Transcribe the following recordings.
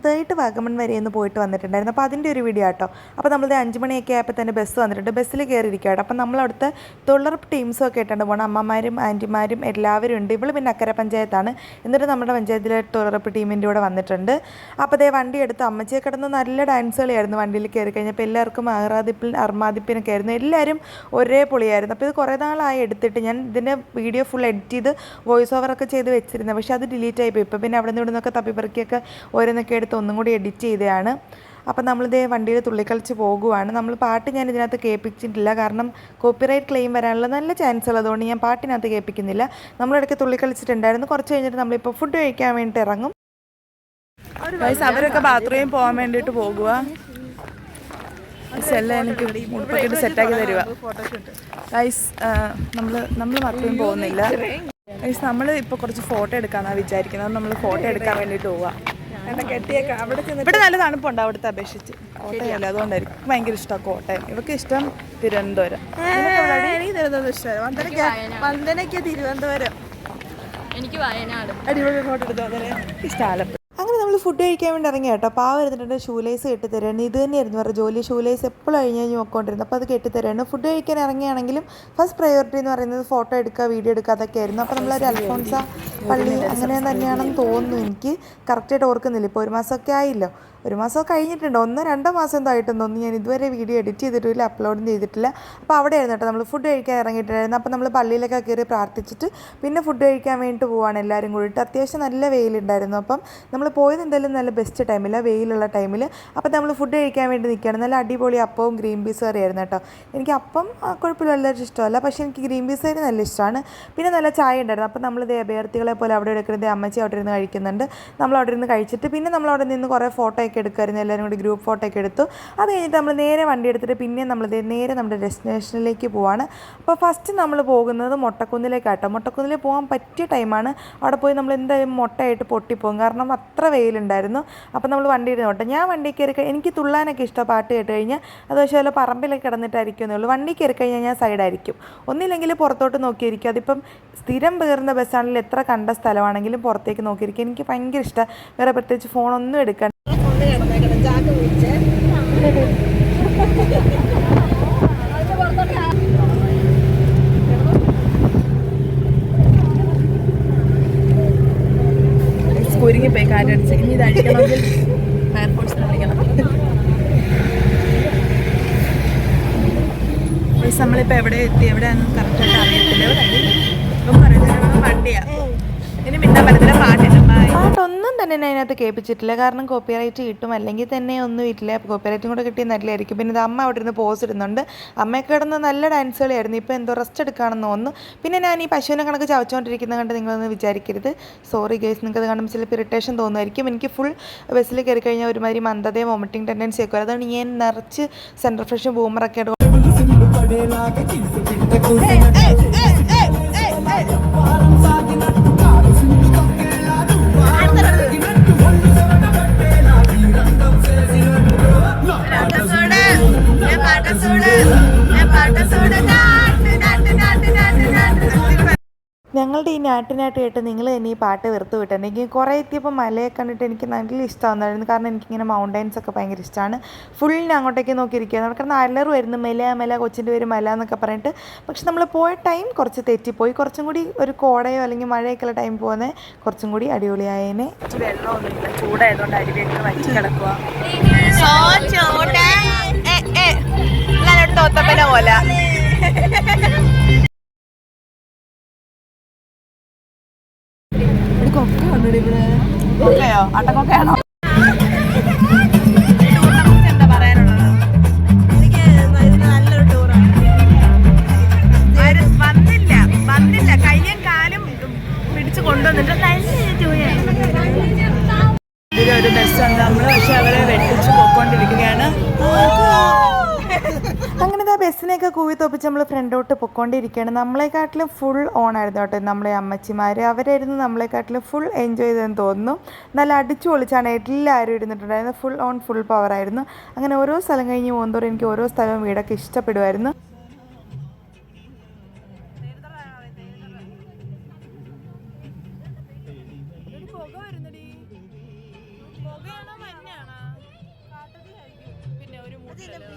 ചെറുതായിട്ട് വാഗമൺ വരെ ഒന്ന് പോയിട്ട് വന്നിട്ടുണ്ടായിരുന്നു. അപ്പോൾ അതിന്റെ ഒരു വീഡിയോ ആട്ടോ. അപ്പോൾ നമ്മളിത് അഞ്ച് മണിയൊക്കെ ആയപ്പോൾ തന്നെ ബസ് വന്നിട്ടുണ്ട്. ബസ്സിൽ കയറിയിരിക്കുക കേട്ടോ അപ്പോൾ നമ്മളവിടുത്തെ തൊഴിലുറപ്പ് ടീംസും ഒക്കെ ഇട്ടുണ്ട് പോകണം അമ്മമാരും ആന്റിമാരും എല്ലാവരും ഉണ്ട്. ഇവൾ പിന്നെ അക്കര പഞ്ചായത്താണ്. എന്നിട്ട് നമ്മുടെ പഞ്ചായത്തിലെ തൊഴിലുറപ്പ് ടീമിന്റെ കൂടെ വന്നിട്ടുണ്ട്. അപ്പോൾ അതേ വണ്ടി എടുത്ത് അമ്മച്ചിയെ കിടന്ന് നല്ല ഡാൻസ് കളിയായിരുന്നു വണ്ടിയിൽ കയറി കഴിഞ്ഞപ്പോൾ എല്ലാവർക്കും ആഹ്ലാദിപ്പിൽ അർമാദിപ്പിനൊക്കെ ആയിരുന്നു. എല്ലാവരും ഒരേ പൊളിയായിരുന്നു. അപ്പോൾ ഇത് കുറേ നാളായി എടുത്തിട്ട് ഞാൻ ഇതിന്റെ വീഡിയോ ഫുൾ എഡിറ്റ് ചെയ്ത് വോയിസ് ഓവറൊക്കെ ചെയ്ത് വെച്ചിരുന്നത് പക്ഷേ അത് ഡിലീറ്റ് ആയിപ്പോയി ഇപ്പോൾ പിന്നെ അവിടെ നിന്ന് ഇവിടെ നിന്നൊക്കെ തപ്പിപ്പറക്കിയൊക്കെ ഓരോന്നൊക്കെ എടുത്ത് ഒന്നും കൂടി എഡിറ്റ് ചെയ്തതാണ്. അപ്പം നമ്മളിതേ വണ്ടിയിൽ തുള്ളിക്കളിച്ച് പോകുവാണ്. നമ്മൾ പാട്ട് ഞാൻ ഇതിനകത്ത് കേൾപ്പിച്ചിട്ടില്ല. കാരണം കോപ്പിറൈറ്റ് ക്ലെയിം വരാനുള്ള നല്ല ചാൻസ് ഉള്ളതുകൊണ്ട് ഞാൻ പാട്ടിനകത്ത് കേൾപ്പിക്കുന്നില്ല. നമ്മളിടയ്ക്ക് തുള്ളിക്കളിച്ചിട്ടുണ്ടായിരുന്നു. കുറച്ച് കഴിഞ്ഞിട്ട് നമ്മളിപ്പോൾ ഫുഡ് കഴിക്കാൻ വേണ്ടിയിട്ട് ഇറങ്ങും. അവരൊക്കെ ബാത്റൂമിൽ പോകാൻ വേണ്ടിയിട്ട് പോകുക എല്ലാം എനിക്ക് മുടിപ്പൊക്കെ സെറ്റാക്കി തരിക ഗൈസ് നമ്മൾ നമ്മൾ ബാത്റൂമിൽ പോകുന്നില്ല. ഗൈസ് നമ്മൾ ഇപ്പോൾ കുറച്ച് ഫോട്ടോ എടുക്കാമെന്നാണ് വിചാരിക്കുന്നത്. നമ്മൾ ഫോട്ടോ എടുക്കാൻ വേണ്ടിയിട്ട് പോവുക ഇവിടെ നല്ല തണുപ്പുണ്ട് അവിടുത്തെ അപേക്ഷിച്ച്. കോട്ടയല്ല അതുകൊണ്ടായിരിക്കും. ഭയങ്കര ഇഷ്ടമാണ് കോട്ടയം. ഇവർക്ക് ഇഷ്ടം തിരുവനന്തപുരം. എനിക്ക് തിരുവനന്തപുരം ഇഷ്ടമാണ് വന്ദനയ്ക്ക് വന്ദനയ്ക്ക് തിരുവനന്തപുരം. എനിക്ക് വയനാട്. അടിപൊളി ഫോട്ടോ എടുത്തു ഇഷ്ടം ആലപ്പുഴ ഫുഡ് കഴിക്കാൻ വേണ്ടി ഇറങ്ങി കേട്ടോ അപ്പോൾ ആ വരുന്നിട്ട് ഷൂലേസ് കെട്ടിത്തരാണ് ഇത് തന്നെയായിരുന്നു അവരുടെ ജോലി ഷൂലേസ് എപ്പോഴും കഴിഞ്ഞ് കഴിഞ്ഞ് നോക്കൊണ്ടിരുന്നത് അപ്പോൾ അത് കെട്ടിത്തരാണ് ഫുഡ് കഴിക്കാൻ ഇറങ്ങിയാണെങ്കിലും ഫസ്റ്റ് പ്രയോറിറ്റി എന്ന് പറയുന്നത് ഫോട്ടോ എടുക്കുക വീഡിയോ എടുക്കുക അതൊക്കെ ആയിരുന്നു. അപ്പോൾ നമ്മളൊരു അൽഫോൺസ പള്ളി അങ്ങനെ തന്നെയാണെന്ന് തോന്നുന്നു എനിക്ക്. കറക്റ്റായിട്ട് ഓർക്കുന്നില്ല. ഇപ്പോൾ ഒരു മാസമൊക്കെ ആയില്ലോ. ഒരു മാസം കഴിഞ്ഞിട്ടുണ്ട്. ഒന്നോ രണ്ടോ മാസം എന്തോ ഒന്നും ഞാൻ ഇതുവരെ വീഡിയോ എഡിറ്റ് ചെയ്തിട്ടില്ല അപ്ലോഡും ചെയ്തിട്ടില്ല. അപ്പോൾ അവിടെ ആയിരുന്നു കേട്ടോ നമ്മൾ ഫുഡ് കഴിക്കാൻ ഇറങ്ങിയിട്ടുണ്ടായിരുന്നു അപ്പോൾ നമ്മൾ പള്ളിയിലൊക്കെ കയറി പ്രാർത്ഥിച്ചിട്ട് പിന്നെ ഫുഡ് കഴിക്കാൻ വേണ്ടിയിട്ട് പോവാണ് എല്ലാവരും കൂടിയിട്ട്. അത്യാവശ്യം നല്ല വെയിലുണ്ടായിരുന്നു. അപ്പം നമ്മൾ പോയത് എന്തായാലും നല്ല ബെസ്റ്റ് ടൈമില്ല വെയിലുള്ള ടൈമിൽ അപ്പോൾ നമ്മൾ ഫുഡ് കഴിക്കാൻ വേണ്ടി നിൽക്കുകയാണ്. നല്ല അടിപൊളി അപ്പവും ഗ്രീൻ പീസ് കറിയായിരുന്നു കേട്ടോ. എനിക്ക് അപ്പം കുഴപ്പമില്ല എല്ലാവരും ഇഷ്ടമല്ല. പക്ഷേ എനിക്ക് ഗ്രീൻ പീസ് കറി നല്ല ഇഷ്ടമാണ്. പിന്നെ നല്ല ചായ ഉണ്ടായിരുന്നു. അപ്പോൾ നമ്മൾ അഭ്യർത്ഥികളെ പോലെ അവിടെ എടുക്കുന്നത് അമ്മച്ചി അവിടെ ഇരുന്ന് കഴിക്കുന്നുണ്ട്. നമ്മൾ അവിടെ ഇരുന്ന് കഴിച്ചിട്ട് പിന്നെ നമ്മൾ അവിടെ നിന്ന് കുറേ ഫോട്ടോ ഒക്കെ എടുക്കുമായിരുന്നു എല്ലാവരും കൂടി ഗ്രൂപ്പ് ഫോട്ടോ ഒക്കെ എടുത്തു. അത് കഴിഞ്ഞിട്ട് നമ്മൾ നേരെ വണ്ടി എടുത്തിട്ട് പിന്നെ നമ്മൾ നേരെ നമ്മുടെ ഡെസ്റ്റിനേഷനിലേക്ക് പോവാണ്. അപ്പോൾ ഫസ്റ്റ് നമ്മൾ പോകുന്നത് മൊട്ടക്കുന്നിലേക്കാട്ടോ. മൊട്ടക്കുന്നിൽ പോകാൻ പറ്റിയ ടൈമാണ് അവിടെ പോയി നമ്മൾ എന്തായാലും മുട്ടയായിട്ട് പൊട്ടിപ്പോകും. കാരണം അത്ര വെയിലുണ്ടായിരുന്നു. അപ്പോൾ നമ്മൾ വണ്ടി ഇരുന്ന് കേട്ടോ ഞാൻ വണ്ടി കയറി എനിക്ക് തുള്ളാനൊക്കെ ഇഷ്ടം പാട്ട് കേട്ട് കഴിഞ്ഞാൽ. അത് പക്ഷേ വല്ല പറമ്പിലൊക്കെ കിടന്നിട്ടായിരിക്കും വണ്ടി കയറി കഴിഞ്ഞാൽ ഞാൻ സൈഡായിരിക്കും ഒന്നില്ലെങ്കിൽ പുറത്തോട്ട് നോക്കിയിരിക്കും. അതിപ്പം സ്ഥിരം പേറുന്ന ബസ്സാണെങ്കിൽ എത്ര കണ്ട സ്ഥലമാണെങ്കിലും പുറത്തേക്ക് നോക്കിയിരിക്കും. എനിക്ക് ഭയങ്കര ഇഷ്ടം വേറെ പ്രത്യേകിച്ച് ഫോണൊന്നും എടുക്കാൻ കിടന്നേക്കണം ചാക്ക് കുരുങ്ങിപ്പോയി കാറ്റടിച്ച് ഇനി ഇത് അടിക്കണമെങ്കിൽ ഫയർഫോഴ്സിനെ വിളിക്കണം. ഗൈസ്, നമ്മളിപ്പോ എവിടെ എത്തി? എവിടെയാണെന്ന് കറക്റ്റായിട്ട് അറിയത്തില്ല. ഇവിടെ ഇപ്പം പറയുന്നത് വണ്ടിയാ. ഇനി മിണ്ടാൻ പറ്റത്തില്ല. തന്നെ ഞാൻ അതിനകത്ത് കേൾപ്പിച്ചിട്ടില്ല. കാരണം കോപ്പിറൈറ്റ് കിട്ടും. അല്ലെങ്കിൽ തന്നെ ഒന്നും ഇല്ല. കോപ്പിറൈറ്റും കൂടെ കിട്ടിയ നല്ലതായിരിക്കും. പിന്നെ ഇത് അമ്മ അവിടെ ഇരുന്ന് പോസ് ഇടുന്നുണ്ട്. അമ്മയൊക്കെ കിടന്ന് നല്ല ഡാൻസ് കളിയായിരുന്നു. ഇപ്പോൾ എന്തോ റെസ്റ്റ് എടുക്കുകയാണെന്ന് തോന്നുന്നു. പിന്നെ ഞാൻ ഈ പശുവിനെ കണക്ക് ചവച്ചുകൊണ്ടിരിക്കുന്നത് കണ്ട് നിങ്ങളൊന്ന് വിചാരിക്കരുത്. സോറി ഗേസ് നിങ്ങൾക്ക് അത് കാണുമ്പോൾ ചിലപ്പോൾ ഇറിറ്റേഷൻ തോന്നുമായിരിക്കും. എനിക്ക് ഫുൾ ബസ്സിൽ കയറി കഴിഞ്ഞാൽ ഒരുമാതിരി മന്ദതയും വോമിറ്റിംഗ് ടെൻഡൻസി ഒക്കെ. അതാണ് ഞാൻ നിറച്ച് സെൻട്രൽ ഫ്രഷും ബൂമറൊക്കെ ആയിട്ട് పాట చూడు ఏ పాట చూడు ఏ పాట చూడగా ഞങ്ങളുടെ ഈ നാട്ടിനാട്ട് കേട്ട് നിങ്ങൾ തന്നെ ഈ പാട്ട് വെറുത്ത് വിട്ടുണ്ട് എനിക്ക് കുറേ എത്തിയപ്പോൾ മലയെ കണ്ടിട്ട് എനിക്ക് നല്ല ഇഷ്ടമാകുന്നതായിരുന്നു കാരണം എനിക്കിങ്ങനെ മൗണ്ടൈൻസ് ഒക്കെ ഭയങ്കര ഇഷ്ടമാണ് ഫുൾ അങ്ങോട്ടേക്ക് നോക്കിയിരിക്കുക നമുക്ക് നല്ലൊരു വരുന്നു. മെല മെല കൊച്ചിന്റെ പേര് മല എന്നൊക്കെ പറഞ്ഞിട്ട്. പക്ഷെ നമ്മൾ പോയ ടൈം കുറച്ച് തെറ്റിപ്പോയി. കുറച്ചും കൂടി ഒരു കോടയോ അല്ലെങ്കിൽ മഴയൊക്കെയുള്ള ടൈം പോകുന്നത് കുറച്ചും കൂടി അടിപൊളിയായേനെ. വെള്ളമൊന്നുമില്ല ചൂടായതുകൊണ്ട് അരുവിയൊക്കെ വറ്റി കിടക്കുക പോലെ. കാലും അട്ടക്കൊക്കെയാണോ കൊണ്ടുവന്നിട്ട് ബസ് ഉണ്ട് നമ്മൾ പക്ഷെ അവരെ വെട്ടിച്ച് പോയിക്കൊണ്ടിരിക്കുകയാണ് ബസ്സിനെയൊക്കെ കൂവി തോപ്പിച്ച് നമ്മൾ ഫ്രണ്ടോട്ട് പൊക്കോണ്ടിരിക്കുകയാണ് നമ്മളെക്കാട്ടിലും ഫുൾ ഓൺ ആയിരുന്നു കേട്ടോ നമ്മളെ അമ്മച്ചിമാർ അവരായിരുന്നു നമ്മളെക്കാട്ടിലും ഫുൾ എൻജോയ് ചെയ്തെന്ന് തോന്നുന്നു. നല്ല അടിച്ചു പൊളിച്ചാണ് എല്ലാവരും ഇരുന്നിട്ടുണ്ടായിരുന്നത്. ഫുൾ ഓൺ ഫുൾ പവർ ആയിരുന്നു. അങ്ങനെ ഓരോ സ്ഥലം കഴിഞ്ഞ് പോകുന്നതോറും എനിക്ക് ഓരോ സ്ഥലവും വീടൊക്കെ ഇഷ്ടപ്പെടുമായിരുന്നു. പുകയാണോ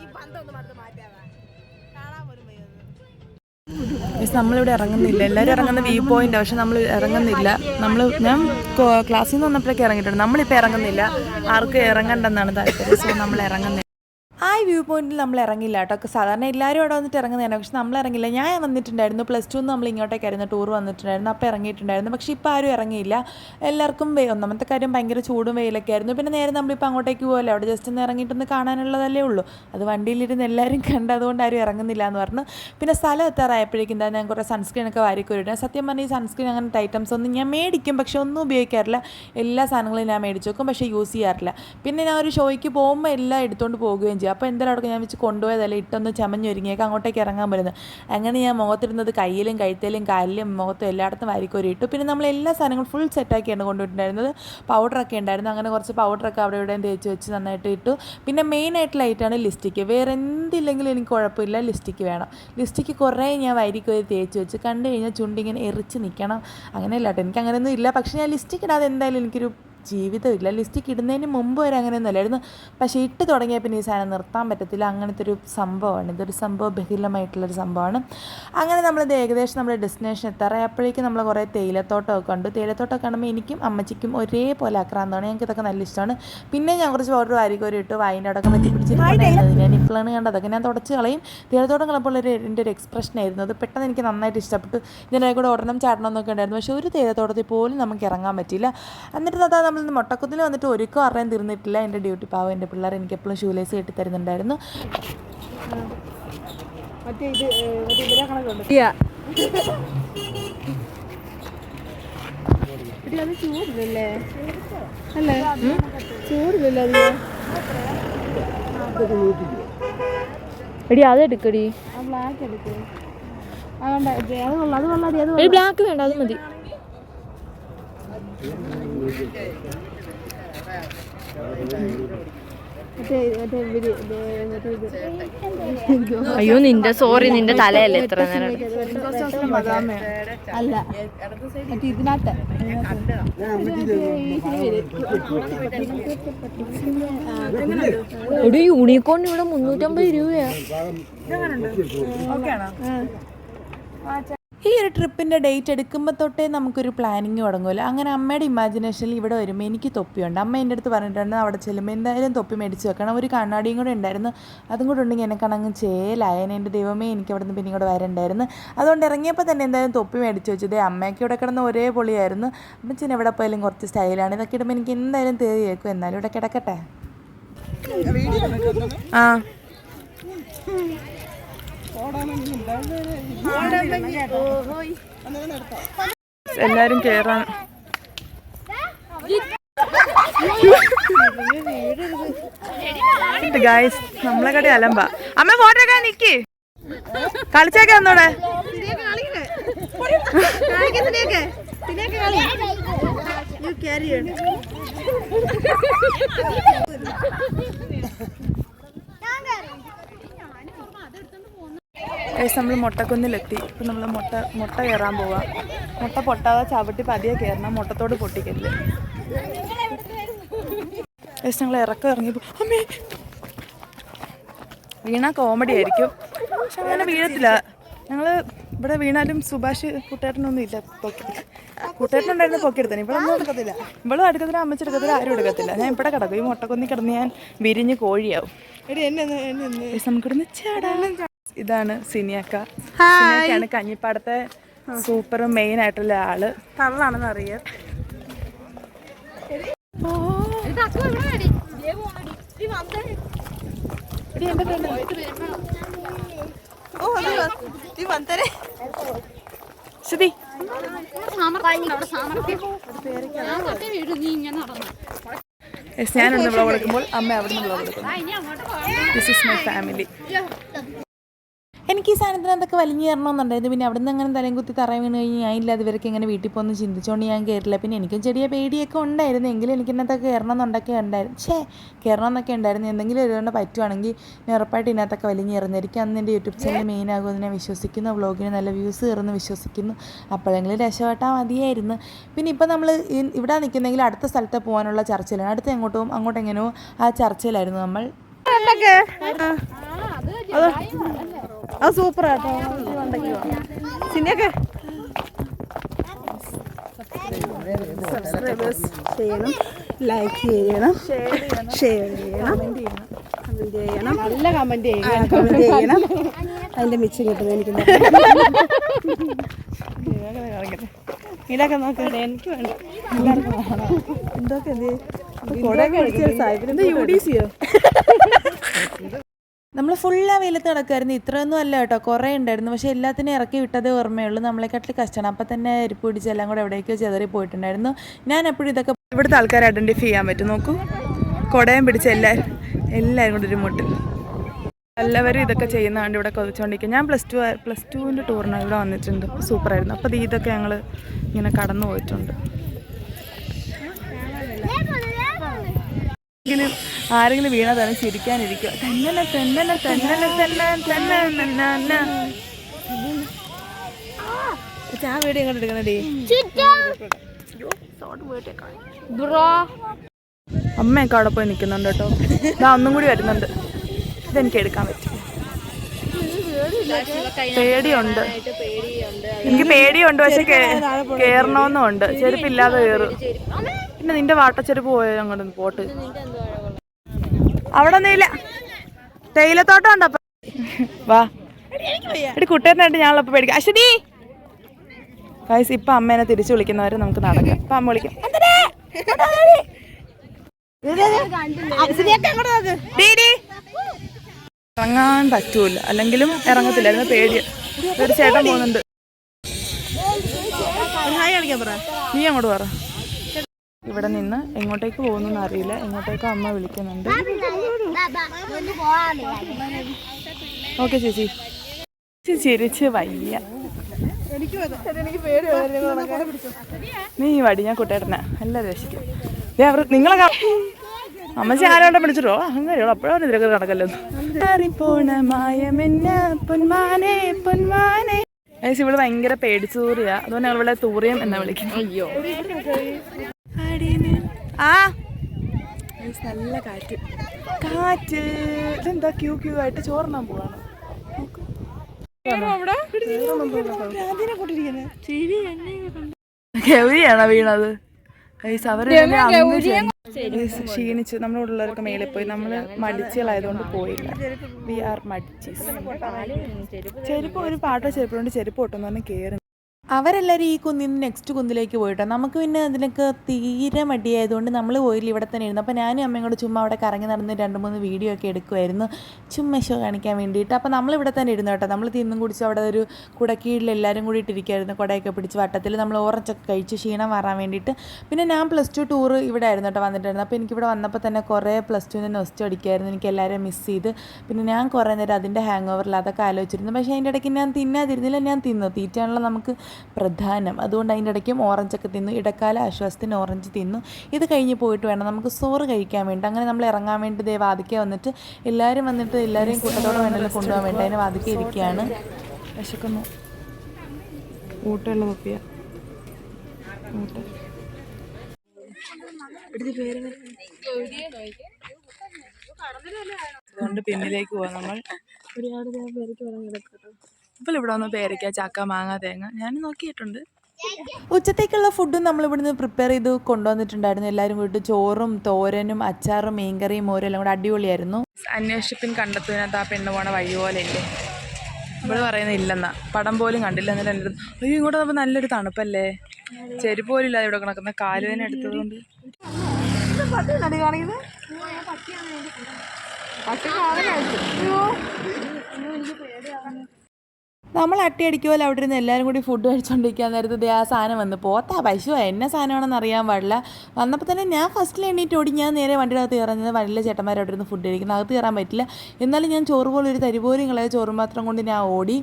ഈ ബന്ധം ഒന്ന് മാറ്റാവാ നമ്മളിവിടെ ഇറങ്ങുന്നില്ല. എല്ലാവരും ഇറങ്ങുന്ന വ്യൂ പോയിന്റ് പക്ഷെ നമ്മൾ ഇറങ്ങുന്നില്ല. നമ്മൾ ഞാൻ ക്ലാസ്സിൽ നിന്ന് വന്നപ്പോഴേക്ക് ഇറങ്ങിയിട്ടുണ്ട്. നമ്മളിപ്പോൾ ഇറങ്ങുന്നില്ല. ആർക്കും ഇറങ്ങണ്ടെന്നാണ് താല്പര്യം. സോ നമ്മൾ ഇറങ്ങുന്നില്ല. വ്യൂ പോയിന്റിൽ നമ്മൾ ഇറങ്ങില്ല കേട്ടോ. സാധാരണ എല്ലാവരും അവിടെ വന്നിട്ട് ഇറങ്ങുന്നതാണ്. പക്ഷെ നമ്മൾ ഇറങ്ങില്ല ഞാൻ വന്നിട്ടുണ്ടായിരുന്നു. പ്ലസ് ടു നമ്മൾ ഇങ്ങോട്ടേക്കായിരുന്നു ടൂർ വന്നിട്ടുണ്ടായിരുന്നു. അപ്പോൾ ഇറങ്ങിയിട്ടുണ്ടായിരുന്നു. പക്ഷേ ഇപ്പോൾ ആരും ഇറങ്ങിയില്ല. എല്ലാവർക്കും ഒന്നാമത്തെ കാര്യം ഭയങ്കര ചൂടും വെയിലൊക്കെ ആയിരുന്നു. പിന്നെ നേരെ നമ്മളിപ്പോൾ അങ്ങോട്ടേക്ക് പോകല്ലോ അവിടെ ജസ്റ്റ് ഒന്ന് ഇറങ്ങിയിട്ടൊന്ന് കാണാനുള്ളതല്ലേ ഉള്ളൂ. അത് വണ്ടിയിലിരുന്ന് എല്ലാവരും കണ്ട് അതുകൊണ്ട് ആരും ഇറങ്ങുന്നില്ല എന്ന് പറഞ്ഞു. പിന്നെ സ്ഥലം എത്താറായപ്പോഴേക്കും എന്താ ഞാൻ കുറേ സൺസ്ക്രീൻ ഒക്കെ വാരിക്കൊരിടും സത്യം പറഞ്ഞാൽ ഈ സൺസ്ക്രീൻ അങ്ങനത്തെ ഐറ്റംസ് ഒന്നും ഞാൻ മേടിക്കും. പക്ഷെ ഒന്നും ഉപയോഗിക്കാറില്ല. എല്ലാ സാധനങ്ങളും ഞാൻ മേടിച്ചു വെക്കും. പക്ഷേ യൂസ് ചെയ്യാറില്ല. പിന്നെ ഞാൻ ഒരു ഷോയ്ക്ക് പോകുമ്പോൾ എല്ലാം എടുത്തുകൊണ്ട് പോകുകയും ചെയ്യും. അപ്പോൾ എന്തായാലും അവിടെ ഞാൻ വെച്ച് കൊണ്ടുപോയതല്ല? ഇട്ടൊന്ന് ചമഞ്ഞൊരുങ്ങിയേക്ക് അങ്ങോട്ടേക്ക് ഇറങ്ങാൻ പറ്റുന്നത്. അങ്ങനെ ഞാൻ മുഖത്തിരുന്നത് കയ്യിലും കഴുത്തേലും കാലിലും മുഖത്തും എല്ലായിടത്തും വാരിക്കോരി ഇട്ടു. പിന്നെ നമ്മൾ എല്ലാ സാധനങ്ങളും ഫുൾ സെറ്റാക്കിയാണ് കൊണ്ടുപോയിട്ടുണ്ടായിരുന്നത് പൗഡറൊക്കെ ഉണ്ടായിരുന്നു. അങ്ങനെ കുറച്ച് പൗഡറൊക്കെ അവിടെ ഇവിടെയും തേച്ച് വെച്ച് നന്നായിട്ട് ഇട്ടു. പിന്നെ മെയിൻ ലൈറ്റാണ് ലിസ്റ്റിക്ക് വേറെ എന്തില്ലെങ്കിലും എനിക്ക് കുഴപ്പമില്ല. ലിസ്റ്റിക്ക് വേണം. ലിസ്റ്റിക്ക് കുറേ ഞാൻ വരിക്കോരി തേച്ച് വെച്ച് കണ്ടു കഴിഞ്ഞാൽ ചുണ്ടിങ്ങനെ എറിച്ച് നിൽക്കണം. അങ്ങനെയല്ല കേട്ടോ എനിക്ക് അങ്ങനെയൊന്നും ഇല്ല. പക്ഷേ ഞാൻ ലിസ്റ്റിക്ക് ഇടാതെ എന്തായാലും എനിക്കൊരു ജീവിതമില്ല. ലിസ്റ്റിക്ക് ഇടുന്നതിന് മുമ്പ് വരെ അങ്ങനെയൊന്നും അല്ലായിരുന്നു പക്ഷേ ഇട്ട് തുടങ്ങിയ പിന്നെ ഈ സാധനം നിർത്താൻ പറ്റത്തില്ല. അങ്ങനത്തെ ഒരു സംഭവമാണ്. ഇതൊരു സംഭവ ബഹിലമായിട്ടുള്ളൊരു സംഭവമാണ്. അങ്ങനെ നമ്മളിത് ഏകദേശം നമ്മുടെ ഡെസ്റ്റിനേഷൻ എത്താറായപ്പോഴേക്കും നമ്മൾ കുറേ തേയിലത്തോട്ടമൊക്കെ കണ്ടു. തേയിലത്തോട്ടമൊക്കെ കാണുമ്പോൾ എനിക്കും അമ്മച്ചിക്കും ഒരേപോലെ ആക്രാന്തമാണ്. ഞങ്ങൾക്ക് ഇതൊക്കെ നല്ല ഇഷ്ടമാണ്. പിന്നെ ഞാൻ കുറച്ച് പൗഡർ വാരിക്കോരി ഇട്ട്. വായിന്റെ അടക്കം പറ്റി ഞാൻ ഇപ്പോഴാണ് കണ്ടതൊക്കെ ഞാൻ തുടച്ച് കളയും. തേയിലത്തോട്ടം കളപ്പോൾ ഒരു എന്റെ ഒരു എക്സ്പ്രഷൻ ആയിരുന്നു. അത് പെട്ടെന്ന് എനിക്ക് നന്നായിട്ട് ഇഷ്ടപ്പെട്ടു. ഇതിനെ കൂടെ ഓടണം ചാടണം എന്നൊക്കെ ഉണ്ടായിരുന്നു. പക്ഷേ ഒരു തേയിലത്തോട്ടത്തിൽ പോലും നമുക്ക് ഇറങ്ങാൻ പറ്റില്ല എന്നിട്ട് അതാ നമ്മൾ മുട്ടക്കുന്നിൽ വന്നിട്ട് ഒരുക്കും അറിയാൻ തീർന്നിട്ടില്ല. എന്റെ ഡ്യൂട്ടി പാവ എന്റെ പിള്ളേർ എനിക്ക് എപ്പോഴും ഷൂലേസ് കെട്ടി തരുന്നുണ്ടായിരുന്നു. മറ്റേ ഇത് ഇവരെ കണക്കുണ്ട് അത് ചൂടില്ലല്ലേ? അല്ലേ? ചൂടില്ലല്ലേ എടി അത് എടുക്കടി ആ ബ്ലാക്ക് എടുക്ക്. അതുകൊണ്ട് അത് കൊള്ളാം അത് കൊള്ളാടി അത് എടി ബ്ലാക്ക് വേണ്ട അത് മതി മറ്റേ മറ്റേ ഇവർ ഇത് മറ്റേ ഇത് അയ്യോ നിന്റെ സോറി നിന്റെ തലയല്ലേ എത്ര നേരം അല്ല. ഇതിനകത്ത്. ഒരു യൂണിക്കോൺ ഇവിടെ മുന്നൂറ്റമ്പത് രൂപയാ. ഈ ഒരു ട്രിപ്പിന്റെ ഡേറ്റ് എടുക്കുമ്പോൾ തൊട്ടേ നമുക്കൊരു പ്ലാനിങ് തുടങ്ങുമല്ലോ. അങ്ങനെ അമ്മയുടെ ഇമാജിനേഷനിൽ ഇവിടെ വരുമ്പോൾ എനിക്ക് തൊപ്പിയുണ്ട്. അമ്മ എന്റെ അടുത്ത് പറഞ്ഞിട്ടുണ്ട് അവിടെ ചെല്ലുമ്പോൾ എന്തായാലും തൊപ്പി മേടിച്ച് വെക്കണം. ഒരു കണ്ണാടിയും കൂടെ ഉണ്ടായിരുന്നു. അതും കൂടെ ഉണ്ടെങ്കിൽ എന്നെ കണങ്ങ് ചേലായനെ. എന്റെ ദൈവമേ എനിക്ക് അവിടെ നിന്ന് പിന്നീട് ഇങ്ങോട്ട് വരണ്ടായിരുന്നു. അതുകൊണ്ട് ഇറങ്ങിയപ്പോൾ തന്നെ എന്തായാലും തൊപ്പി മേടിച്ച് വെച്ചത് അമ്മയ്ക്ക് ഇവിടെ കിടന്ന് ഒരേ പൊളിയായിരുന്നു. അമ്മച്ചിന് എവിടെ പോയാലും കുറച്ച് സ്റ്റൈലാണ് ഇതൊക്കെ ഇടുമ്പോൾ എനിക്ക് എന്തായാലും തേറി കേൾക്കും. എന്നാലും ഇവിടെ കിടക്കട്ടെ. ആ. എല്ലാരും കേറാൻ. ഗായ്സ് നമ്മളെ കടി അലമ്പ. അമ്മ ഫോട്ടോ ഒക്കെ നിക്ക്. കളിച്ചേക്കെ വന്നോടെ ഗൈസ് നമ്മൾ മുട്ടക്കുന്നിലെത്തി. ഇപ്പം നമ്മൾ മുട്ട മുട്ട കയറാൻ പോവാം. മുട്ട പൊട്ടാതെ ചവിട്ടി പതിയെ കയറണം. മുട്ടത്തോട് പൊട്ടിക്കരുത്. ഏകദേശം ഞങ്ങൾ ഇറക്കം ഇറങ്ങിയപ്പോൾ അമ്മേ! വീണ കോമഡി ആയിരിക്കും. പക്ഷെ അങ്ങനെ വീഴത്തില്ല. ഞങ്ങൾ ഇവിടെ വീണാലും സുഭാഷ് കൂട്ടുകാരനൊന്നും ഇല്ല. പൊക്കി കൂട്ടുകാരനുണ്ടായിരുന്നു പൊക്കിയെടുത്തേ ഇവിടെ ഒന്നും എടുക്കത്തില്ല. ഇവളും എടുക്കത്തില്ല അമ്മച്ചെടുക്കത്തില്ല ആരും എടുക്കത്തില്ല. ഞാൻ ഇവിടെ കിടക്കും. ഈ മുട്ടക്കൊന്നി കിടന്ന് ഞാൻ വിരിഞ്ഞ് കോഴിയാവും. എടി എന്നെ ഒന്ന് എന്നെ ഒന്ന് ഗൈസ്, നമുക്കിവിടുന്ന് ചാടാം. ഇതാണ് സിനിയക്ക. സിനിയക്കാണ് കഞ്ഞിപ്പാടത്തെ സൂപ്പർ മെയിൻ ആയിട്ടുള്ള ആൾ. കള്ളാണെന്ന് അറിയാം. ശ്രുതി. ഞാനൊന്ന് വ്ളോഗ് എടുക്കുമ്പോൾ അമ്മ അവിടെ നിന്ന് വ്ളോഗ് എടുക്കുന്നു. ദിസ് ഇസ് മൈ ഫാമിലി എനിക്ക് ഈ സാധനത്തിനകത്തൊക്കെ വലിഞ്ഞു കയറണമെന്നുണ്ടായിരുന്നു. പിന്നെ അവിടെ നിന്ന് അങ്ങനെ തലയും കുത്തി തറ വീണ് കഴിഞ്ഞ് ഞാൻ ഇല്ലാതെ ഇവരൊക്കെ ഇങ്ങനെ വീട്ടിൽ പോകുന്ന ചിന്തിച്ചുകൊണ്ട് ഞാൻ കയറില്ല പിന്നെ എനിക്കും ചെറിയ പേടിയൊക്കെ ഉണ്ടായിരുന്നു. എങ്കിലും എനിക്ക് ഇതിനകത്തൊക്കെ കയറണം എന്നുണ്ടൊക്കെ ഉണ്ടായിരുന്നു. ഛേ കയറണം എന്നൊക്കെ ഉണ്ടായിരുന്നു. എന്തെങ്കിലും ഒരുകൊണ്ട് പറ്റുവാണെങ്കിൽ ഞാൻ ഉറപ്പായിട്ട് ഇതിനകത്തൊക്കെ വലിഞ്ഞു കയറുന്നതായിരിക്കും അന്ന് എന്റെ യൂട്യൂബ് ചാനൽ മെയിൻ ആകുമെന്ന് ഞാൻ വിശ്വസിക്കുന്നു. വ്ളോഗിന് നല്ല വ്യൂസ് കയറുമെന്ന് വിശ്വസിക്കുന്നു. അപ്പോഴെങ്കിലും രക്ഷപ്പെട്ടാൽ മതിയായിരുന്നു. പിന്നെ ഇപ്പോൾ നമ്മൾ ഇവിടെ നിൽക്കുന്നെങ്കിൽ അടുത്ത സ്ഥലത്ത് പോകാനുള്ള ചർച്ചയിലാണ്. അടുത്ത് എങ്ങോട്ടും അങ്ങോട്ടെങ്ങനെയോ ആ ചർച്ചയിലായിരുന്നു നമ്മൾ. എന്തൊക്കെ അത് സൂപ്പർ ആട്ടോ. സിനിയൊക്കെ? സബ്സ്ക്രൈബേഴ്സ് ചെയ്യണം. ലൈക്ക് ചെയ്യണം. ഷെയർ ചെയ്യണം. കമന്റ് ചെയ്യണം. നല്ല കമന്റ് ചെയ്യണം. കമന്റ് ചെയ്യണം. അതിന്റെ മിച്ചം കിട്ടുന്നത് എനിക്ക് ഇതൊക്കെ നോക്കാം. എനിക്ക് വേണ്ട. എന്തൊക്കെ എന്ത് യു? ഡി സിയോ നമ്മൾ ഫുൾ ആ വെയിലത്ത് നടക്കുമായിരുന്നു ഇത്രയൊന്നും അല്ല കേട്ടോ. കുറേ ഉണ്ടായിരുന്നു. പക്ഷേ എല്ലാത്തിനും ഇറക്കി വിട്ടതേ ഓർമ്മയുള്ളൂ. നമ്മളെക്കാട്ടിൽ കഷ്ടമാണ്. അപ്പം തന്നെ എരിപ്പ് പിടിച്ച് എല്ലാം കൂടെ എവിടേക്കോ ചെതറി പോയിട്ടുണ്ടായിരുന്നു. ഞാൻ എപ്പോഴും ഇതൊക്കെ ഇവിടുത്തെ ആൾക്കാരെ ഐഡന്റിഫൈ ചെയ്യാൻ പറ്റും. നോക്കൂ. കുടയം പിടിച്ച് എല്ലാവരും എല്ലാവരും കൂടെ ഒരു മുട്ടിൽ. എല്ലാവരും ഇതൊക്കെ ചെയ്യുന്ന കണ്ട് ഇവിടെ കൊതിച്ചുകൊണ്ടിരിക്കുക ഞാൻ പ്ലസ് ടു പ്ലസ് ടുവിന്റെ ടൂറിന് ഇവിടെ വന്നിട്ടുണ്ട്. സൂപ്പറായിരുന്നു. അപ്പോൾ ഇതൊക്കെ ഞങ്ങൾ ഇങ്ങനെ കടന്നു പോയിട്ടുണ്ട്. ആരെങ്കിലും ആരെങ്കിലും വീണ തന്നെ ചിരിക്കാനിരിക്കുക തന്നെ തന്നെ തന്നെ തന്നെ തന്നെ ആ വീഡിയോ ഇങ്ങോട്ട് എടുക്കണേ അമ്മയൊക്കെ അവിടെ പോയി നിൽക്കുന്നുണ്ട് കേട്ടോ. ഇതാ ഒന്നും കൂടി വരുന്നുണ്ട്. ഇതെനിക്ക് എടുക്കാൻ പറ്റും. പേടിയുണ്ട്. എനിക്ക് പേടിയുണ്ട് പക്ഷെ കേറണമെന്നുണ്ട് ചെരുപ്പില്ലാതെ കയറും പിന്നെ നിന്റെ വാട്ടച്ചെരുപ്പ് പോയോ അങ്ങോട്ട് പോട്ട്? അവിടെ ഒന്നുമില്ല. തേയിലത്തോട്ടം ഉണ്ടോ? വാ. എടി കുട്ടേരനായിട്ട് ഞാനുള്ള പേടിക്കാം. അശ്വതി! ഗൈസ് ഇപ്പൊ അമ്മേനെ തിരിച്ചു വിളിക്കുന്നവരെ നമുക്ക് നടക്കാം. ഇപ്പൊ അമ്മ വിളിക്കാം. ഇറങ്ങാൻ പറ്റൂല. അല്ലെങ്കിലും ഇറങ്ങത്തില്ലായിരുന്നു പേടി. ഒരു ചേട്ടൻ പോകുന്നുണ്ട്. നീ അങ്ങോട്ട് പറ. ഇവിടെ നിന്ന് എങ്ങോട്ടേക്ക് പോകുന്നു അറിയില്ല എങ്ങോട്ടേക്ക് അമ്മ വിളിക്കുന്നുണ്ട്. ഓക്കെ ചേച്ചി. ചേച്ചി ചിരിച്ച് വയ്യ. നീ വടി ഞാൻ കുട്ടേട്ടനാ. നല്ല രക്ഷിക്കും. അവർ നിങ്ങളെ അമ്മച്ചി ആരോടെ പിടിച്ചിട്ടോ അങ്ങനെ അപ്പോഴും ഇതിലൊക്കെ നടക്കല്ലോ ഇവിടെ ഭയങ്കര പേടിച്ചൂറിയാ. അതുകൊണ്ട് ഞങ്ങൾ ഇവിടെ തൂറിയം എന്നാ വിളിക്കുന്നത്. അയ്യോ. ആ. നല്ല കാറ്റ്. കാറ്റ്. ഇതെന്താ ക്യൂ ക്യൂ ആയിട്ട് ചോറിനാൻ പോവാണ്. ഗൗരിയാണോ വീണത്? ക്ഷീണിച്ച്. ഉള്ളവരൊക്കെ മേളിൽ പോയി. നമ്മൾ മടിച്ചുകളായതുകൊണ്ട് പോയില്ല. വി ആർ മടിച്ചീസ്. ചെരുപ്പ് ഒരു പാട്ടോ ചെരുപ്പുകൊണ്ട് ചെരുപ്പ് പൊട്ടെന്ന് പറഞ്ഞ് കയറി അവരെല്ലാവരും ഈ കുന്നിൽ നിന്ന് നെക്സ്റ്റ് കുന്നിലേക്ക് പോയിട്ടോ? നമുക്ക് പിന്നെ അതിനൊക്കെ തീരെ മടിയായതുകൊണ്ട് നമ്മൾ പോയില്ല. ഇവിടെ തന്നെ ഇരുന്നു. അപ്പോൾ ഞാനും അമ്മയും കൂടെ ചുമ്മാ അവിടെ കറങ്ങി നടന്ന് രണ്ട് മൂന്ന് വീഡിയോ ഒക്കെ എടുക്കുമായിരുന്നു ചുമ്മാ ഷോ കാണിക്കാൻ വേണ്ടിയിട്ട്. അപ്പോൾ നമ്മൾ ഇവിടെ തന്നെ ഇരുന്നു കേട്ടോ. നമ്മൾ തിന്നും കുടിച്ച് അവിടെ ഒരു കുടക്കീഴിൽ എല്ലാവരും കൂടി ഇട്ടിരിക്കുമായിരുന്നു കുടയൊക്കെ പിടിച്ച് വട്ടത്തിൽ നമ്മൾ ഓറഞ്ചൊക്കെ കഴിച്ച് ക്ഷീണം മാറാൻ വേണ്ടിയിട്ട്. പിന്നെ ഞാൻ പ്ലസ് ടു ടൂർ ഇവിടെ ആയിരുന്നു കേട്ടോ വന്നിട്ടുണ്ടായിരുന്നു അപ്പോൾ എനിക്കിവിടെ വന്നപ്പോൾ തന്നെ കുറേ പ്ലസ് ടുവിന്റെ നൊസ്റ്റ് അടിക്കുമായിരുന്നു എനിക്ക് എല്ലാവരെയും മിസ് ചെയ്ത്. പിന്നെ ഞാൻ കുറേ നേരം അതിന്റെ ഹാങ് ഓവറിൽ അതൊക്കെ ആലോചിച്ചിരുന്നു. പക്ഷേ അതിന്റെ ഇടയ്ക്ക് ഞാൻ തിന്നാതിരുന്നില്ല. ഞാൻ തിന്നു. തീറ്റാണല്ലോ നമുക്ക് പ്രധാനം. അതുകൊണ്ട് അതിന്റെ ഇടയ്ക്കും ഓറഞ്ചൊക്കെ തിന്നു. ഇടക്കാല ആശ്വാസത്തിന് ഓറഞ്ച് തിന്നു. ഇത് കഴിഞ്ഞ് പോയിട്ട് വേണം നമുക്ക് സോറ് കഴിക്കാൻ വേണ്ടി. അങ്ങനെ നമ്മൾ ഇറങ്ങാൻ വേണ്ടി ദേ വാതിക്കെ വന്നിട്ട് എല്ലാവരും വന്നിട്ട് എല്ലാവരെയും കൂട്ടത്തോടെ വേണമല്ലോ കൊണ്ടുപോകാൻ വേണ്ടി. അതിന് വാതിക്കെ ഇരിക്കുകയാണ്. വിശക്കുന്നു. ഊട്ടുള്ള ഊട്ട്. അതുകൊണ്ട് പിന്നിലേക്ക് പോവാം നമ്മൾ. ഇപ്പോൾ ഇവിടെ വന്ന് പേരയ്ക്ക ചക്ക മാങ്ങ തേങ്ങ ഞാൻ നോക്കിയിട്ടുണ്ട്. ഉച്ചത്തേക്കുള്ള ഫുഡും നമ്മൾ ഇവിടുന്ന് പ്രിപ്പയർ ചെയ്ത് കൊണ്ടുവന്നിട്ടുണ്ടായിരുന്നു. എല്ലാവരും കൂടി ചോറും തോരനും അച്ചാറും മീൻകറിയും മോരും എല്ലാം കൂടെ അടിപൊളിയായിരുന്നു. അന്വേഷിപ്പിൻ കണ്ടെത്തുന്നതിനകത്ത് ആ പെണ്ണ് പോണ വഴി പോലെ ഇല്ലേ? ഇവിടെ പറയുന്നത് ഇല്ലെന്നാ. പടം പോലും കണ്ടില്ല എന്നിട്ട് എന്റെ അടുത്ത് അയ്യോ ഇങ്ങോട്ട് നമുക്ക് നല്ലൊരു തണുപ്പല്ലേ? ചെരുപ്പ് പോലും ഇല്ലാതെ ഇവിടെ കിടക്കുന്ന കാലുവേന എടുത്തതുകൊണ്ട്. നമ്മൾ അട്ടി അട്ടിയടിക്കുമല്ലോ അവിടെ ഇരുന്ന് എല്ലാവരും കൂടി ഫുഡ് കഴിച്ചുകൊണ്ടിരിക്കാൻ നേരത്തെ ദേ ആ സാധനം വന്ന്. പോത്താ പശുവാ എന്നെ സാധനമാണെന്ന് അറിയാൻ പാടില്ല. വന്നപ്പോൾ തന്നെ ഞാൻ ഫസ്റ്റിൽ എണ്ണീറ്റ് ഓടി. ഞാൻ നേരെ വണ്ടിയുടെ കയറുന്നത് വണ്ടിയിലെ ചേട്ടന്മാർ അവിടെ ഇരുന്ന് ഫുഡ് കഴിക്കുന്നത് അകത്ത് കയറാൻ പറ്റില്ല. എന്നാലും ഞാൻ ചോറ് പോലെ ഒരു തരി പോലും കളയ ചോറും മാത്രം കൊണ്ട് ഞാൻ ഓടി.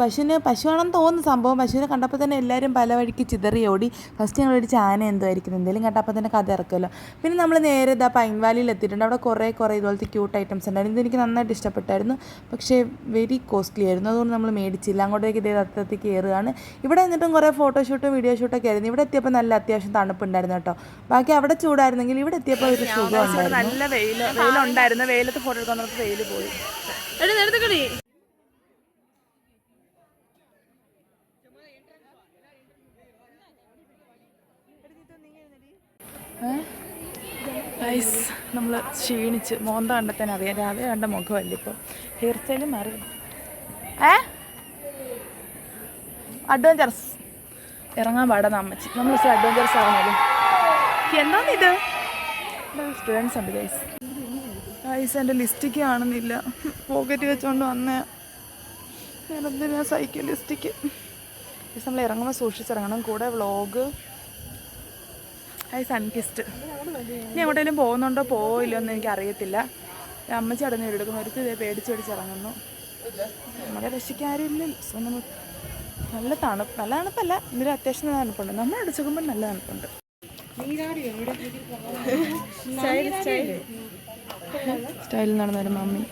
പശുവിന് പശുവാണെന്ന് തോന്നുന്നു സംഭവം. പശുവിനെ കണ്ടപ്പോൾ തന്നെ എല്ലാവരും പല വഴിക്ക് ചിതറി ഓടി. ഫസ്റ്റ് ഞങ്ങൾ ഒരു ചാന എന്തോ ആയിരിക്കും എന്തെങ്കിലും കണ്ടപ്പോൾ തന്നെ കഥ ഇറക്കുമല്ലോ. പിന്നെ നമ്മൾ നേരെ ഇതാ പൈൻ വാലിയിൽ എത്തിയിട്ടുണ്ട്. അവിടെ കുറേ കുറേ ഇതുപോലത്തെ ക്യൂട്ട് ഐറ്റംസ് ഉണ്ടായിരുന്നു. ഇതെനിക്ക് നന്നായിട്ട് ഇഷ്ടപ്പെട്ടായിരുന്നു. പക്ഷേ വെരി കോസ്റ്റ്ലി ആയിരുന്നു. അതുകൊണ്ട് നമ്മൾ നമ്മൾ മേടിച്ചില്ല. അങ്ങോട്ടേക്ക് ഇതേ തത്തത്തിൽ കയറുകയാണ് ഇവിടെ നിന്നിട്ടും കുറേ ഫോട്ടോഷൂട്ടും വീഡിയോ ഷൂട്ടൊക്കെ ആയിരുന്നു. ഇവിടെ എത്തിയപ്പോൾ നല്ല അത്യാവശ്യം തണുപ്പുണ്ടായിരുന്നു കേട്ടോ. ബാക്കി അവിടെ ചൂടായിരുന്നെങ്കിൽ ഇവിടെ എത്തിയപ്പോൾ ഒരു സുഖം നല്ല വെയിൽ വെയിലുണ്ടായിരുന്നു. വെയിലത്ത് ഫോട്ടോ എടുക്കാൻ നമുക്ക് വെയിൽ പോയി. ഗൈസ് നമ്മൾ ക്ഷീണിച്ച് മോന്ത കണ്ടെത്താൻ അറിയാം. രാവിലെ കണ്ട മുഖമല്ല ഇപ്പം. ഹെയർ സ്റ്റൈലും മാറി. ഏ? അഡ്വഞ്ചറസ് ഇറങ്ങാൻ പാടാന്ന് അമ്മച്ചി. നമ്മൾ അഡ്വഞ്ചറസ് ആവുന്നത് എന്താണ് ഇത് സ്റ്റുഡൻസ് ഉണ്ട് ഗൈസ് ഗൈസ് എന്റെ ലിസ്റ്റിക്ക് കാണുന്നില്ല. പോക്കറ്റ് വെച്ചുകൊണ്ട് വന്നേ. ഞാനെന്തിനാ സൈക്കിൾ ലിസ്റ്റിക്ക് ഗൈസ് നമ്മൾ ഇറങ്ങുമ്പോൾ സൂക്ഷിച്ചിറങ്ങണം. കൂടെ വ്ളോഗ് ഹായ് സൺകിസ്റ്റ് ഇനി എവിടെയെങ്കിലും പോകുന്നുണ്ടോ? പോയില്ലോ എന്ന് എനിക്ക് അറിയത്തില്ല. അമ്മച്ചി അടഞ്ഞു എടുക്കുന്നു. ഒരുത്തി ഇതേ പേടിച്ച് പേടിച്ചിറങ്ങുന്നു നമ്മളെ രക്ഷിക്കാരും ഇല്ലല്ലോ സോ നമ്മൾ നല്ല തണുപ്പ് നല്ല തണുപ്പല്ല ഇതിൽ അത്യാവശ്യം നല്ല തണുപ്പുണ്ട്. നമ്മൾ അടിച്ചേക്കുമ്പോൾ നല്ല തണുപ്പുണ്ട്. സ്റ്റൈലിൽ നടന്നൊരു മമ്മി.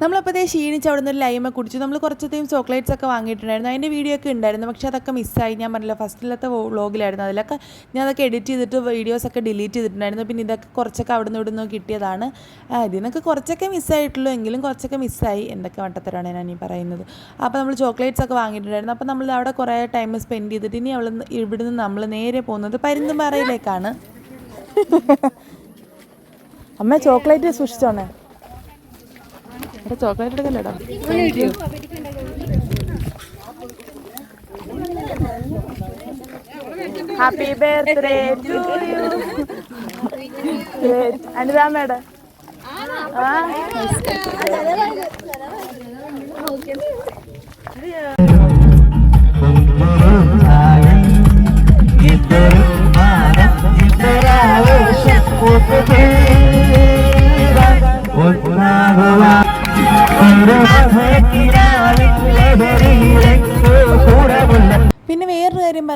നമ്മളപ്പോൾ ഇതേ ക്ഷീണിച്ച് അവിടെ നിന്ന് ഒരു ലൈമ കുടിച്ചു. നമ്മൾ കുറച്ചധികം ചോക്ലേറ്റ്സ് ഒക്കെ വാങ്ങിയിട്ടുണ്ടായിരുന്നു. അതിന്റെ വീഡിയോ ഒക്കെ ഉണ്ടായിരുന്നു. പക്ഷേ അതൊക്കെ മിസ്സായി ഞാൻ പറഞ്ഞില്ല ഫസ്റ്റിലത്തെ വ്ളോഗിലായിരുന്നു അതിലൊക്കെ ഞാൻ അതൊക്കെ എഡിറ്റ് ചെയ്തിട്ട് വീഡിയോസൊക്കെ ഡിലീറ്റ് ചെയ്തിട്ടുണ്ടായിരുന്നു. പിന്നെ ഇതൊക്കെ കുറച്ചൊക്കെ അവിടെ നിന്ന് ഇവിടെ നിന്ന് കിട്ടിയതാണ് ഇതിനൊക്കെ കുറച്ചൊക്കെ മിസ്സായിട്ടുള്ളൂ എങ്കിലും കുറച്ചൊക്കെ മിസ്സായി എന്തൊക്കെ വട്ടത്തരാണ് ഞാൻ ഈ പറയുന്നത്. അപ്പോൾ നമ്മൾ ചോക്ലേറ്റ്സ് ഒക്കെ വാങ്ങിയിട്ടുണ്ടായിരുന്നു. അപ്പോൾ നമ്മൾ അവിടെ കുറേ ടൈം സ്പെൻഡ് ചെയ്തിട്ട് ഇനി അവിടെ നിന്ന് ഇവിടുന്ന് നമ്മൾ നേരെ പോകുന്നത് പരുന്തുംപാറയിലേക്കാണ്. അമ്മ ചോക്ലേറ്റ് സൂക്ഷിച്ചോണേ? എടാ ചോക്ലേറ്റ് എടുക്കല്ലേടാ? ഹാപ്പി ബർത്ത്ഡേ ടു യു അനുരാമയുടെ ആ? പിന്നെ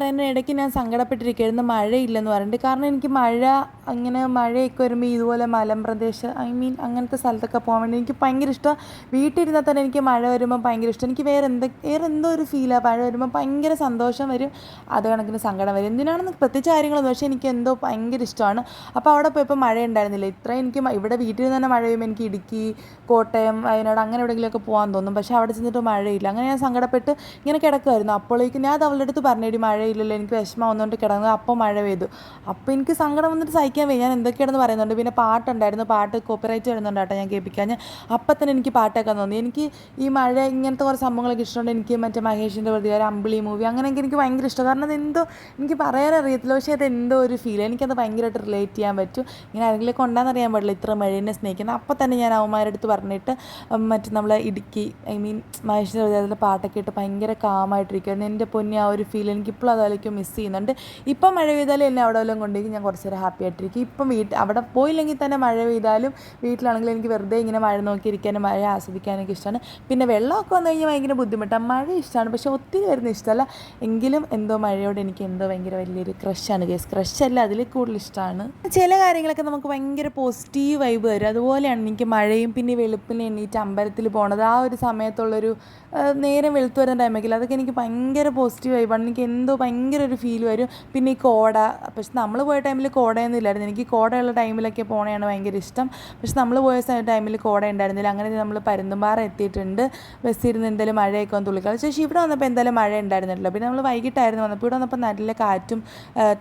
വേറൊരു കാര്യം പറയാൻ ഇടയ്ക്ക് ഞാൻ സങ്കടപ്പെട്ടിരിക്കുകയായിരുന്നു. മഴയില്ലെന്ന് പറഞ്ഞിട്ട്. കാരണം എനിക്ക് മഴ അങ്ങനെ മഴയൊക്കെ വരുമ്പോൾ ഇതുപോലെ മലമ്പ്രദേശം ഐ മീൻ അങ്ങനത്തെ സ്ഥലത്തൊക്കെ പോകാൻ വേണ്ടി എനിക്ക് ഭയങ്കര ഇഷ്ടം. വീട്ടിലിരുന്നാൽ തന്നെ എനിക്ക് മഴ വരുമ്പോൾ ഭയങ്കര ഇഷ്ടം. എനിക്ക് വേറെ എന്ത് വേറെ എന്തോ ഒരു ഫീലാണ് മഴ വരുമ്പോൾ ഭയങ്കര സന്തോഷം വരും. അത് കണക്കിന് സങ്കടം വരും. എന്തിനാണെന്ന് പ്രത്യേകിച്ച് കാര്യങ്ങളൊന്നും പക്ഷേ എനിക്ക് എന്തോ ഭയങ്കര ഇഷ്ടമാണ്. അപ്പോൾ അവിടെ പോയപ്പോൾ മഴ ഉണ്ടായിരുന്നില്ല. ഇത്ര എനിക്ക് ഇവിടെ വീട്ടിൽ നിന്ന് തന്നെ മഴ പെയ്യുമ്പോൾ എനിക്ക് ഇടുക്കി കോട്ടയം വയനാട് അങ്ങനെ എവിടെയെങ്കിലുമൊക്കെ പോകാൻ തോന്നും. പക്ഷേ അവിടെ ചെന്നിട്ട് മഴയില്ല. അങ്ങനെ ഞാൻ സങ്കടപ്പെട്ട് ഇങ്ങനെ കിടക്കുമായിരുന്നു അപ്പോഴേക്കും ഞാൻ അത് അവളുടെ അടുത്ത് പറഞ്ഞേടി മഴയില്ലല്ലോ. എനിക്ക് വിഷമം വന്നുകൊണ്ട് കിടന്നത് അപ്പോൾ മഴ പെയ്തു. അപ്പോൾ എനിക്ക് സങ്കടം വന്നിട്ട് സഹിക്കാൻ വയ്യ. ഞാൻ എന്തൊക്കെയാണെന്ന് പറയുന്നുണ്ട്. പിന്നെ പാട്ടുണ്ടായിരുന്നു. പാട്ട് കോപ്പിറൈറ്റ് വരുന്നുണ്ട് കേട്ടോ ഞാൻ കേൾപ്പിക്കാൻ. അപ്പം തന്നെ എനിക്ക് പാട്ടൊക്കെ തോന്നി. എനിക്ക് ഈ മഴ ഇങ്ങനത്തെ കുറേ സംഭവങ്ങളൊക്കെ ഇഷ്ടമുണ്ട്. എനിക്ക് മറ്റേ മഹേഷിന്റെ പ്രതികാരം അമ്പിളി മൂവി അങ്ങനെയൊക്കെ എനിക്ക് ഭയങ്കര ഇഷ്ടം. കാരണം എന്തോ എനിക്ക് പറയാൻ അറിയത്തില്ല. പക്ഷേ അത് എന്തോ ഒരു ഫീൽ എനിക്കത് ഭയങ്കരമായിട്ട് റിലേറ്റ് ചെയ്യാൻ പറ്റും. ഇങ്ങനെ ആരെങ്കിലും കൊണ്ടാന്ന് അറിയാൻ പാടില്ല. ഇത്ര മഴേനെ സ്നേഹിക്കുന്നത് അപ്പം തന്നെ ഞാൻ അവന്മാരെടുത്ത് പറഞ്ഞിട്ട് മറ്റേ നമ്മളെ ഇടുക്കി ഐ മീൻ മഹേഷിന്റെ പ്രതികാരത്തിന്റെ പാട്ടൊക്കെ ഇട്ട് ഭയങ്കര കാമായിട്ടിരിക്കുകയായിരുന്നു എന്റെ പൊന്നി ആ ഒരു ഫീൽ എനിക്കിപ്പോഴും അതായിരിക്കും മിസ് ചെയ്യുന്നുണ്ട്. ഇപ്പം മഴ പെയ്താലും എന്നെ അവിടെ വല്ലതും കൊണ്ടുപോയി ഞാൻ കുറച്ച് നേരം ഹാപ്പി ആയിട്ടിരിക്കും. ഇപ്പം വീട്ടിൽ അവിടെ പോയില്ലെങ്കിൽ തന്നെ മഴ പെയ്താലും വീട്ടിലാണെങ്കിലും എനിക്ക് വെറുതെ ഇങ്ങനെ മഴ നോക്കിയിരിക്കാനും മഴ ആസ്വദിക്കാനൊക്കെ ഇഷ്ടമാണ്. പിന്നെ വെള്ളമൊക്കെ വന്നു കഴിഞ്ഞാൽ ഭയങ്കര ബുദ്ധിമുട്ടാണ് മഴ ഇഷ്ടമാണ് പക്ഷേ ഒത്തിരി വരുന്ന ഇഷ്ടമല്ല. എങ്കിലും എന്തോ മഴയോട് എനിക്ക് എന്തോ ഭയങ്കര വലിയൊരു ക്രഷാണ് കേസ് ക്രഷല്ല അതിൽ കൂടുതൽ ഇഷ്ടമാണ്. ചില കാര്യങ്ങളൊക്കെ നമുക്ക് ഭയങ്കര പോസിറ്റീവ് വൈബ് വരും. അതുപോലെയാണ് എനിക്ക് മഴയും പിന്നെ വെളുപ്പിനെ എണ്ണീറ്റ് അമ്പലത്തിൽ പോണത്. ആ ഒരു സമയത്തുള്ളൊരു നേരം വെളുത്തു വരുന്ന ടൈമൊക്കെ അതൊക്കെ എനിക്ക് ഭയങ്കര പോസിറ്റീവ് വൈബാണ് എനിക്ക് എന്തോ ഭയങ്കര ഒരു ഫീൽ വരും. പിന്നെ ഈ കോട പക്ഷെ നമ്മൾ പോയ ടൈമിൽ കോടയൊന്നും ഇല്ലായിരുന്നു. എനിക്ക് കോടയുള്ള ടൈമിലൊക്കെ പോകണതാണ് ഭയങ്കര ഇഷ്ടം. പക്ഷെ നമ്മൾ പോയ ടൈമിൽ കോട ഉണ്ടായിരുന്നില്ല അങ്ങനെ നമ്മൾ പരുന്തുംപാറ എത്തിയിട്ടുണ്ട്. ബസ്സിരുന്ന് എന്തായാലും മഴയൊക്കെ ഒന്ന് തുള്ളിക്കാം പക്ഷേ ഇവിടെ വന്നപ്പോൾ എന്തായാലും മഴ ഉണ്ടായിരുന്നില്ല പിന്നെ നമ്മൾ വൈകിട്ടായിരുന്നു വന്നപ്പോൾ ഇവിടെ വന്നപ്പോൾ നല്ല കാറ്റും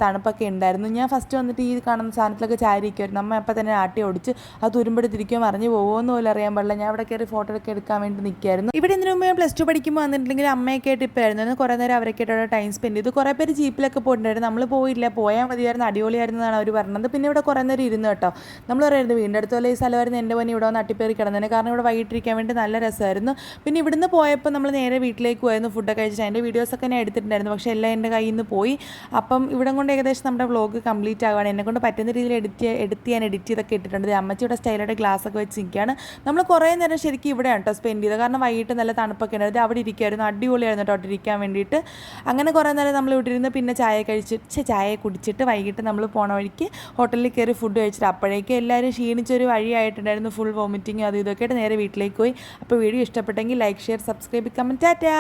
തണുപ്പൊക്കെ ഉണ്ടായിരുന്നു ഞാൻ ഫസ്റ്റ് വന്നിട്ട് ഈ കാണുന്ന സാധനത്തിലൊക്കെ ചാരിക്കുമായിരുന്നു അമ്മ അപ്പം തന്നെ ആട്ടി ഓടിച്ച് അത് തുരുമ്പെടുത്തിരിക്കുമോ തിരിക്കുമോ പോകുമോ എന്ന് പോലും അറിയാൻ പാടില്ല. ഞാൻ അവിടെ കയറി ഫോട്ടോ ഒക്കെ എടുക്കാൻ വേണ്ടി നിൽക്കുമായിരുന്നു ഇവിടെ എന്തിനു മുമ്പ് പ്ലസ് ടു പഠിക്കുമ്പോൾ വന്നിട്ടുണ്ടെങ്കിൽ അമ്മയൊക്കെ ആയിട്ട് ഇപ്പോൾ ആയിരുന്നു. കുറേ നേരം അവരൊക്കെ ആയിട്ട് ടൈം സ്പെൻഡ് ചെയ്തു. കുറേ പേര് ജീപ്പിലൊക്കെ പോയിട്ടുണ്ടായിരുന്നു. നമ്മൾ പോയില്ല. പോയാൽ മതിയായിരുന്നു. അടിപൊളിയായിരുന്നു എന്നാണ് അവർ പറഞ്ഞത്. പിന്നെ ഇവിടെ കുറേ നേരം ഇരുന്നു കേട്ടോ. നമ്മൾ പറയുന്നത് വീടിന്റെ ഈ സ്ഥലമായിരുന്നു എന്റെ പനി ഇവിടെ വന്ന് അട്ടിപ്പേറി കിടന്നതിന് കാരണം ഇവിടെ വൈകിട്ടിരിക്കാൻ വേണ്ടി നല്ല രസമായിരുന്നു. പിന്നെ ഇവിടുന്ന് പോയപ്പോൾ നമ്മൾ നേരെ വീട്ടിലേക്ക് പോയിരുന്നു. ഫുഡൊക്കെ കഴിച്ചിട്ട് അതിന്റെ വീഡിയോസൊക്കെ ഞാൻ എടുത്തിട്ടുണ്ടായിരുന്നു. പക്ഷേ എല്ലാം എന്റെ കയ്യിൽ നിന്ന് പോയി. അപ്പം ഇവിടെ കൊണ്ട് ഏകദേശം നമ്മുടെ വ്ളോഗ് കംപ്ലീറ്റ് ആവുകയാണ് എന്നെ കൊണ്ട് പറ്റുന്ന രീതിയിൽ എഡിറ്റ് എഡിറ്റ് ചെയ്യാൻ എഡിറ്റ് ചെയ്തൊക്കെ ഇട്ടിട്ടുണ്ട്. അമ്മച്ചിയുടെ സ്റ്റൈലായിട്ട് ഗ്ലാസ് ഒക്കെ വെച്ച് നിൽക്കുകയാണ്. നമ്മൾ കുറേ നേരം ശരിക്കും ഇവിടെയാണ് കേട്ടോ സ്പെൻഡ് ചെയ്തത്. കാരണം വൈകിട്ട് നല്ല തണുപ്പൊക്കെ ഉണ്ടായിരുന്നു അവിടെ ഇരിക്കുമായിരുന്നു അടിപൊളിയായിരുന്നു കേട്ടോ അവിടെ ഇരിക്കാൻ വേണ്ടിയിട്ട്. അങ്ങനെ കുറേ നേരം നമ്മൾ ഇവിടെ ഇരുന്ന് പിന്നെ ചായ കഴിച്ച് ചായ കുടിച്ചിട്ട് വൈകിട്ട് നമ്മൾ പോണ വഴിക്ക് ഹോട്ടലിൽ കയറി ഫുഡ് കഴിച്ചിട്ട് അപ്പോഴേക്കും എല്ലാവരും ക്ഷീണിച്ചൊരു വഴിയായിട്ടുണ്ടായിരുന്നു ഫുൾ വോമിറ്റിങ്ങും അതും ഇതൊക്കെ ആയിട്ട് നേരെ വീട്ടിലേക്ക് പോയി. അപ്പോൾ വീഡിയോ ഇഷ്ടപ്പെട്ടെങ്കിൽ like share subscribe comment Tata.